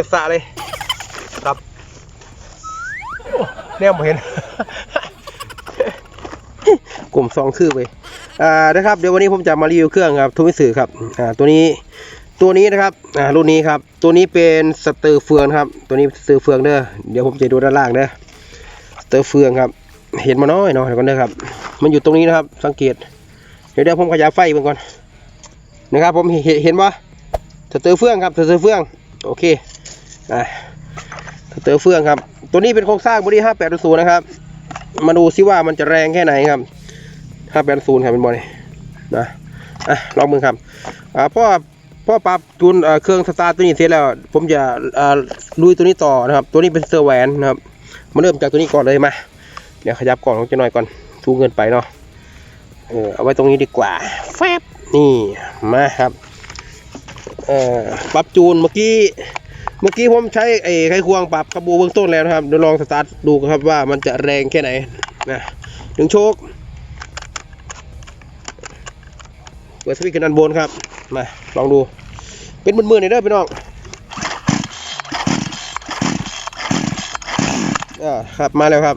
ยดสะเลยครับโอ้แนวบ่เห็น กลุ่มซองคือไปอ่านะครับเดี๋ยววันนี้ผมจะมารีวิวเครื่องครับทุมิสึครับอ่าตัวนี้ตัวนี้นะครับอ่ารุ่นนี้ครับ ตัวนี้เป็นสเตอร์เฟืองครับ ตัวนี้สเตอร์เฟืองเด้อเดี๋ยวผมจะดูด้านล่างเด้อสเตอร์เฟืองครับ เห็นมาน้อยเนาะเดี๋ยวก่อนเด้อครับ มันอยู่ตรงนี้นะครับ สังเกต เดี๋ยวเดี๋ยวผมขยายไฟเบิ่งก่อนนะครับ ผมเห็นเห็นว่าสเตอร์เฟืองครับสเตอร์เฟืองโอเค อ่าสเตอร์เฟืองครับ ตัวนี้เป็นโครงสร้างบอดี้580นย์นะครับ มาดูซิว่ามันจะแรงแค่ไหนครับ580ครับเป็นบอดี้นะอะลองมือครับอ่าพ่อพ่อปรับจูนเครื่องสตาร์ตัวนี้เสร็จแล้ว ผมจะลุยตัวนี้ต่อนะครับ ตัวนี้เป็นเซอร์แวนนะครับมาเริ่มจากตัวนี้ก่อนเลยมาเดี๋ยวขยับกล่องลงจะหน่อยก่อนสูงเกินไปเนาะเออเอาไว้ตรงนี้ดีกว่าแฟบนี่มาครับเอ่อปรับจูนเมื่อกี้ เมื่อกี้ผมใช้ไอ้ไขควงปรับกระบูเบื้องต้นแล้วนะครับเดี๋ยวลองสตาร์ทดูครับว่ามันจะแรงแค่ไหนนะถึงโชคเปิดสวิตช์ขึ้นอันบนครับมาลองดูเป็นมือๆหน่อยเด้อพี่น้องอ่าครับมาแล้วครับ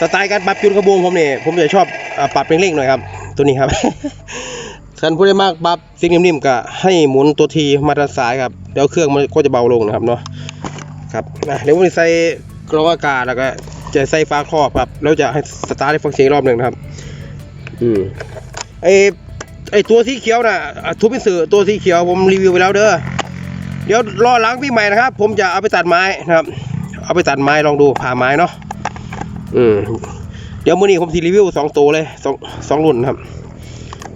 สไตล์การปรับจูนกระบวงผมเนี่ยผมจะชอบปรับเร่งๆหน่อยครับ ตัวนี้ครับท่านผู้ได้มากปรับสิ่งนิ่มๆก็ให้หมุนตัวทีมาทางซ้ายครับเดี๋ยวเครื่องมันก็จะเบาลงนะครับเนาะครับเดี๋ยวผมจะใส่กรองอากาศแล้วก็จะใส่ฟ้าครอบครับแล้วจะให้สตาร์ทให้ฟังเสียงรอบหนึ่งนะครับอืมไอไอตัวสีเขียวน่ะอะทุบเป็นสื่อตัวสีเขียวผมรีวิวไปแล้วเด้อเดี๋ยวรอล้างปีใหม่นะครับ ผมจะเอาไปตัดไม้นะครับ เอาไปตัดไม้ลองดูผ่าไม้เนาะ อืมเดี๋ยวมื้อนี้ผมทีรีวิวสองตัวเลยสองสองรุ่นครับ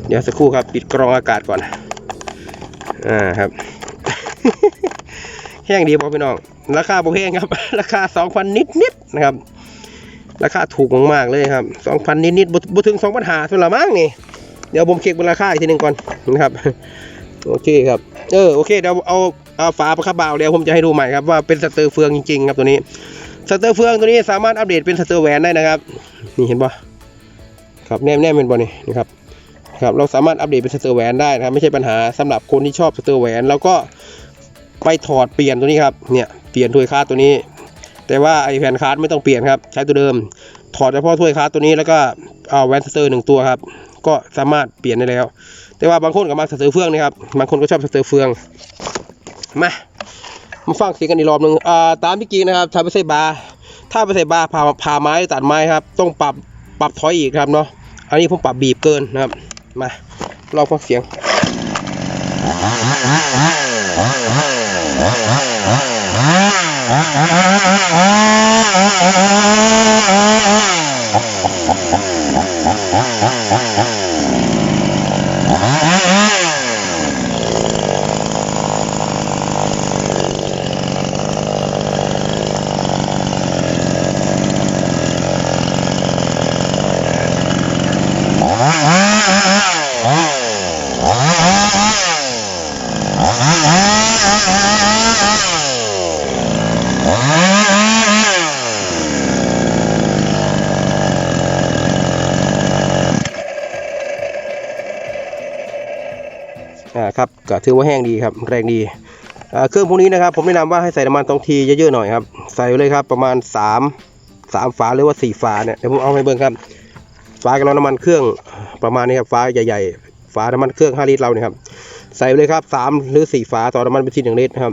เดี๋ยวสักครู่ครับ ปิดกรองอากาศก่อน อ่าครับ แห้งดีพอพี่น้อง ราคาบ่แพงครับ ราคาสองพันนิดนิดนะครับ ราคาถูกมากๆเลยครับสองพันนิดนิดบ่บ่ถึงสองพันหาส่วนละมั้งนี่เดี๋ยวผมเช็คเป็นราคาอีกทีหนึ่งก่อนนะครับ โอเคครับ เออโอเคเดี๋ยวเอาเอาฝาประคับบาวเดี๋ยวผมจะให้ดูใหม่ครับว่าเป็นสเตอร์เฟืองจริงๆครับตัวนี้ สเตอร์เฟืองตัวนี้สามารถอัปเดตเป็นสเตอร์แหวนได้นะครับนี่เห็นปะครับแนมแนมเป็นบอนี่นะครับครับเราสามารถอัปเดตเป็นสเตอร์แหวนได้นะครับไม่ใช่ปัญหาสำหรับคนที่ชอบสเตอร์แหวนแล้วก็ไปถอดเปลี่ยนตัวนี้ครับเนี่ยเปลี่ยนถ้วยคาดตัวนี้ แต่ว่าไอแผ่นคาร์ดไม่ต้องเปลี่ยนครับใช้ตัวเดิม ถอดเฉพาะถ้วยคาดตัวนี้แล้วก็เอาแหวนสเตอร์หนึ่งตัวครับก็สามารถเปลี่ยนได้แล้ว แต่ว่าบางคนก็มาสเตอร์เฟืองนะครับบางคนก็ชอบสเตอร์เฟืองมา มาฟังเสียงกันอีกรอบหนึ่งอ่าตามที่กีนะครับถ้าไม่ใช่บาถ้าไม่ใช่บาผ่าผ่าไม้ตัดไม้ครับ ต้องปรับปรับถอยอีกครับเนาะอันนี้ผมปรับบีบเกินนะครับ มาลองฟังเสียงอ ครับก็ถือว่าแห้งดีครับแรงดีเครื่องพวกนี้นะครับ ผมแนะนำว่าให้ใส่น้ำมันตรงทีเยอะๆหน่อยครับใส่เลยครับประมาณ 3 3ฝาหรือว่า 4 ฝาเนี่ยเดี๋ยวผมเอาให้เบิ่งครับฝากระลอนน้ำมันเครื่องประมาณนี้ครับฝาใหญ่ๆฝาน้ำมันเครื่อง5ลิตรเราเนี่ยครับใส่เลยครับสามหรือสี่ฝาต่อน้ำมันเป็นชิ้นหนึ่งลิตรนะครับ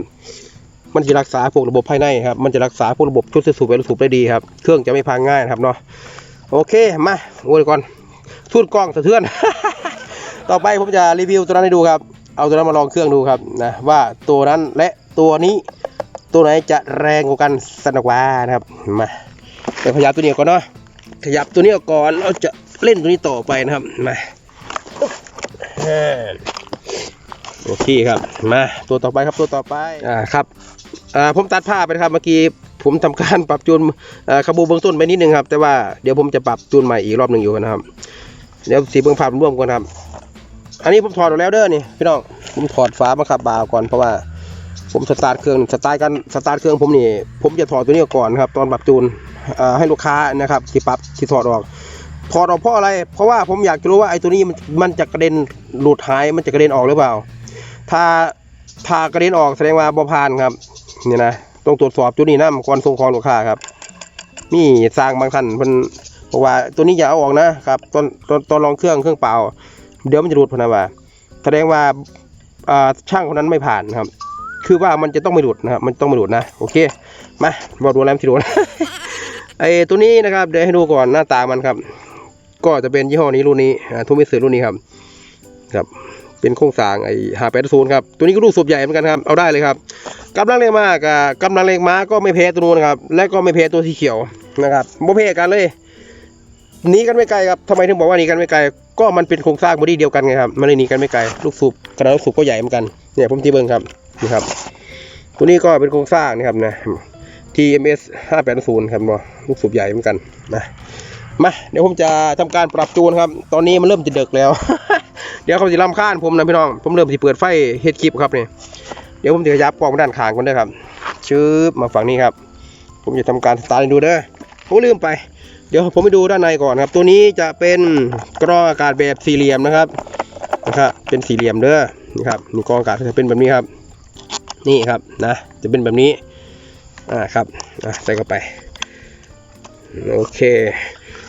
มันจะรักษาพวกระบบภายในครับ มันจะรักษาพวกระบบชุดสูบไปสูบได้ดีครับ เครื่องจะไม่พังง่ายนะครับเนาะ โอเค มาโอ้ยก่อนทุนกล้องสะเทือน ต่อไปผมจะรีวิวตัวนั้นให้ดูครับ เอาตัวนั้นมาลองเครื่องดูครับนะว่าตัวนั้นและตัวนี้ตัวไหนจะแรงกว่ากันสนักว่านะครับมาเดี๋ยวขยับตัวนี้ก่อนเนาะขยับตัวนี้ออกก่อนเราจะเล่นตัวนี้ต่อไปนะครับมาเออโอเคครับมาตัวต่อไปครับตัวต่อไปอ่าครับอ่าผมตัดผ้าไปนะครับเมื่อกี้ผมทำการปรับจูนอ่าขบูเบื้องต้นไปนิดนึงครับ แต่ว่าเดี๋ยวผมจะปรับจูนใหม่อีกรอบหนึ่งอยู่นะครับ เดี๋ยวสีเบื้องภาพร่วมกันครับ อันนี้ผมถอดออกแล้วเด้อนี่พี่น้องผมถอดฝาบังคับบาล์วก่อนเพราะว่า ผมสตาร์ทเครื่องสตาร์ทกันสตาร์ทเครื่องผมนี่ผมจะถอดตัวนี้ก่อนครับ ตอนปรับจูนให้ลูกค้านะครับที่ปรับที่ถอดออกถอดออกเพราะอะไร เพราะว่าผมอยากจะรู้ว่าไอ้ตัวนี้มันมันจะกระเด็นหลุดหายมันจะกระเด็นออกหรือเปล่า ถ้าถ้ากระเด็นออกแสดงว่าบ่ผ่านครับนี่นะต้องตรวจสอบจุดนี้นะก่อนส่งของลูกค้าครับนี่สร้างบางท่านเพิ่นบอกว่าตัวนี้อย่าเอาออกนะครับตอนตอนตอนลองเครื่องเครื่องเปล่า เดี๋ยวมันจะหลุดพนะว่าแสดงว่าช่างคนนั้นไม่ผ่านครับ คือว่ามันจะต้องไม่หลุดนะครับ มันต้องไม่หลุดนะ โอเค มาบอกดูแล้วมันสิหลุดไอ้ตัวนี้นะครับ เดี๋ยวให้ดูก่อนหน้าตามันครับ ก็จะเป็นยี่ห้อนี้รุ่นนี้อ่มิสึรุ่นนี้ครับ ครับ เป็นโครงสร้างไอ้หาแปดศูนย์ครับ ตัวนี้ก็ลูกสูบใหญ่เหมือนกันครับ เอาได้เลยครับกำลังแรงมากอะกำลังแรงม้าก็ไม่แพ้ตัวนู้นครับ และก็ไม่แพ้ตัวสีเขียวนะครับโมแพ้กันเลยหนีกันไม่ไกลครับทำไมถึงบอกว่าหนีกันไม่ไกล ก็มันเป็นโครงสร้างบอดี้เดียวกันไงครับมันเลยหนีกันไม่ไกลลูกสูบกระดาษลูกสูบก็ใหญ่เหมือนกันเนี่ยผมตีเบิ้งครับนี่ครับตัวนี้ก็เป็นโครงสร้างนะครับนะ TMS 580ครับเนาะลูกสูบใหญ่เหมือนกันนะมาเดี๋ยวผมจะทำการปรับจูนครับ ตอนนี้มันเริ่มจะเดึกแล้ว เดี๋ยวเขาจะรำคาญผมนะพี่น้อง ผมเริ่มจะเปิดไฟเฮ็ดคลิปครับนี่เดี๋ยวผมจะขยับกล้องด้านข้างกันด้วยครับชืบมาฝั่งนี้ครับ ผมจะทำการสตาร์ทให้ดูเด้อผมลืมไป เดี๋ยวผมไปดูด้านในก่อนครับ ตัวนี้จะเป็นกรองอากาศแบบสี่เหลี่ยมนะครับนะครับเป็นสี่เหลี่ยมเด้อนี่ครับนี่กรองอากาศจะเป็นแบบนี้ครับ นี่ครับนะ จะเป็นแบบนี้อ่าครับอะใส่เข้าไปโอเค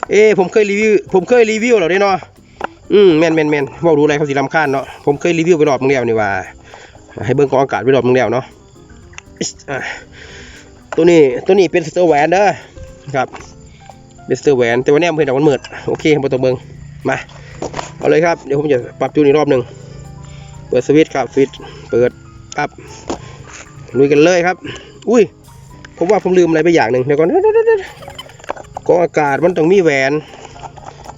เอ้ผมเคยรีวิวผมเคยรีวิวแล้วเด้เนาะอืมแมนแมนแมนว่ารู้อะไรเขาสิรำคาญเนาะผมเคยรีวิวไปรอบนึงแล้วนี่ว่า ให้เบิ่งกองอากาศไปรอบนึงแล้วเนาะตัวนี้ตัวนี้เป็นสเตอร์แวนเด้อครับ เป็นสเตอร์แหวนแต่ว่าแนมเพื่อนดอกมันมืดโอเคบ่ต้องเบิงมาเอาเลยครับ เดี๋ยวผมจะปรับจูนอีกรอบหนึ่งเปิดสวิตช์ครับสวิตช์เปิดปั๊บลุยกันเลยครับ อุ้ยผมว่าผมลืมอะไรไปอย่างหนึ่งเดี๋ยวก่อนกองอากาศมันต้องมีแหวน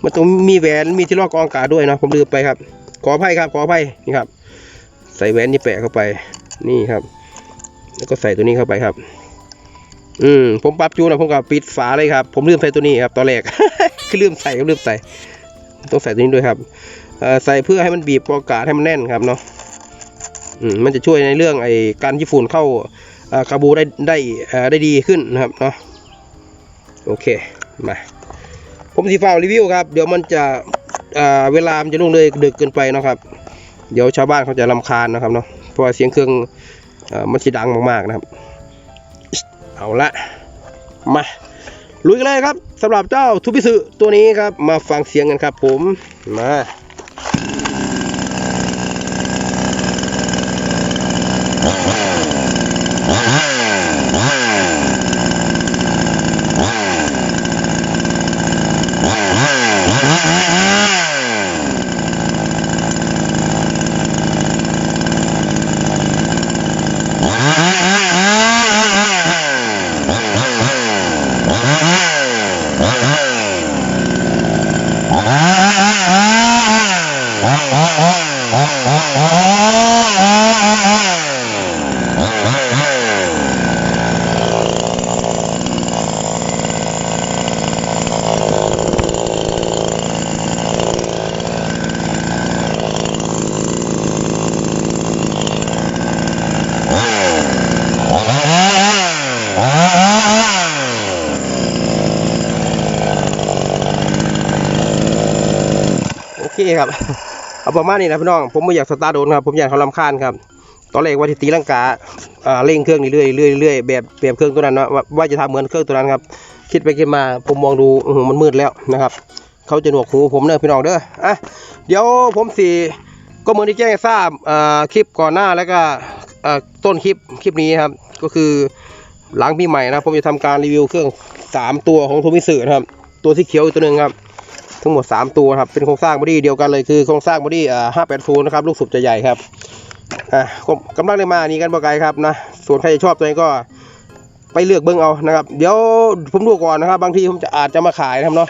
มันต้องมีแหวนมีที่รอกรองอากาศด้วยเนาะผมลืมไปครับ ขออภัยครับ ขออภัยนี่ครับ ใส่แหวนนี่แปะเข้าไปนี่ครับ แล้วก็ใส่ตัวนี้เข้าไปครับ อืมผมปรับจูนนะผมก็ปิดฝาเลยครับ ผมลืมใส่ตัวนี้ครับตอนแรกคือลืมใส่ก็ลืมใส่ ต้องใส่ตัวนี้ด้วยครับเอ่อใส่เพื่อให้มันบีบกรอากาศให้มันแน่นครับเนาะอืมมันจะช่วยในเรื่องไอ้การญี่ปุ่นเข้าอ่าคาบูได้ได้อ่าได้ดีขึ้นนะครับเนาะโอเคมาผมสีฟ้ารีวิวครับ เดี๋ยวมันจะอ่าเวลามันจะล่งเลยดึกเกินไปนะครับ เดี๋ยวชาวบ้านเขาจะรำคาญนะครับเนาะเพราะว่าเสียงเครื่องอ่ามันสีดังมากๆนะครับ เอาละมาลุยกันเลยครับสำหรับเจ้าทูพิสึตัวนี้ครับ มาฟังเสียงกันครับผมมา คครับ เอาประมาณนี้นะพี่น้อง ผมไม่อยากสตาร์โดนครับ ผมอยากเขาลำคาญครับ ตอนแรกว่าจะตีลังกาอ่าเร่งเครื่องเรื่อยเรื่อยเรื่อยแบบแบบเครื่องตัวนั้นนะว่าจะทำเหมือนเครื่องตัวนั้นครับ คิดไปคิดมาผมมองดูโอ้โหมันมืดแล้วนะครับ เขาจะหนวกหูผมเนอะพี่น้องเด้อ อะ เดี๋ยวผมสี่ก็เหมือนที่แจ้งทราบอ่าคลิปก่อนหน้าแล้วก็อ่าต้นคลิปคลิปนี้ครับ ก็คือหลังปีใหม่นะผมจะทำการรีวิวเครื่องสามตัวของโทมิสึนะครับ ตัวที่เขียวอีกตัวหนึ่งครับ ทั้งหมด 3 ตัวครับเป็นโครงสร้างบอดี้เดียวกันเลยคือโครงสร้างบอดี้อ่า580นะครับลูกสูบจะใหญ่ครับอะผมกำลังได้มานี่กันบ่ไกลครับนะส่วนใครชอบตัวไหนก็ไปเลือกเบิ้งเอานะครับ เดี๋ยวผมดูก่อนนะครับ บางทีผมจะอาจจะมาขายนะครับเนาะ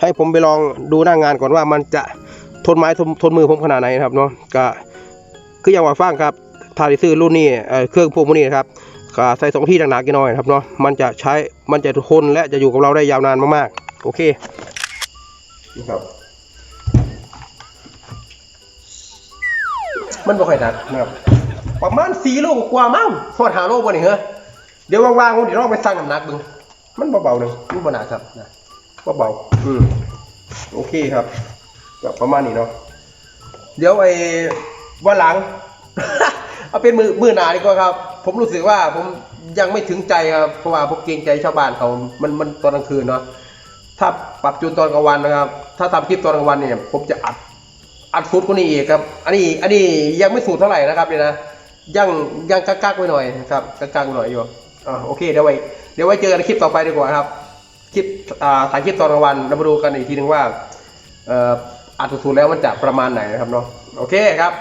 ให้ผมไปลองดูหน้างงานก่อนว่ามันจะทนไม้ทนทนมือผมขนาดไหนนะครับเนาะก็คืออย่างว่าฟังครับถ้าที่ซื้อรุ่นนี้เเครื่องพวกนี้นะครับใส่สองที่หนักๆกันหน่อยครับเนาะมันจะใช้มันจะทนและจะอยู่กับเราได้ยาวนานมากๆ โอเค นี่ครับ มันบ่ค่อยหนักนะครับ ประมาณสี่โลกว่ามั้งทอดหาโลบ่นี่เหรอเดี๋ยวว่างๆผมเดี๋ยวลองไปสั่งน้ำหนักบิ่งมันเบาๆเลยมันบ่หนักครับนะเบาๆอืมโอเคครับก็ประมาณนี้เนาะเดี๋ยวไอ้วันหลัง เอาเป็นมือมือหนาดีกว่าครับ ผมรู้สึกว่าผมยังไม่ถึงใจครับเพราะว่าผมเกรงใจชาวบ้านเขา มันมันตอนกลางคืนเนาะ ถ้าปรับจูนตอนกลางวันนะครับ ถ้าทำคลิปตอนกลางวันเนี่ยผมจะอัดอัดสูตรกว่านี้อีกครับ อันนี้อันนี้ยังไม่สูตรเท่าไหร่นะครับเนี่ยนะยังยังกักๆไว้หน่อยนะครับกักๆไว้หน่อยอยู่อ่าโอเคเดี๋ยวไว้เดี๋ยวไว้เจอกันในคลิปต่อไปดีกว่าครับคลิปอ่าถ่ายคลิปตอนกลางวันเรามาดูกันอีกทีนึงว่าเอ่ออัดสูตรแล้วมันจะประมาณไหนนะครับเนาะโอเคครับ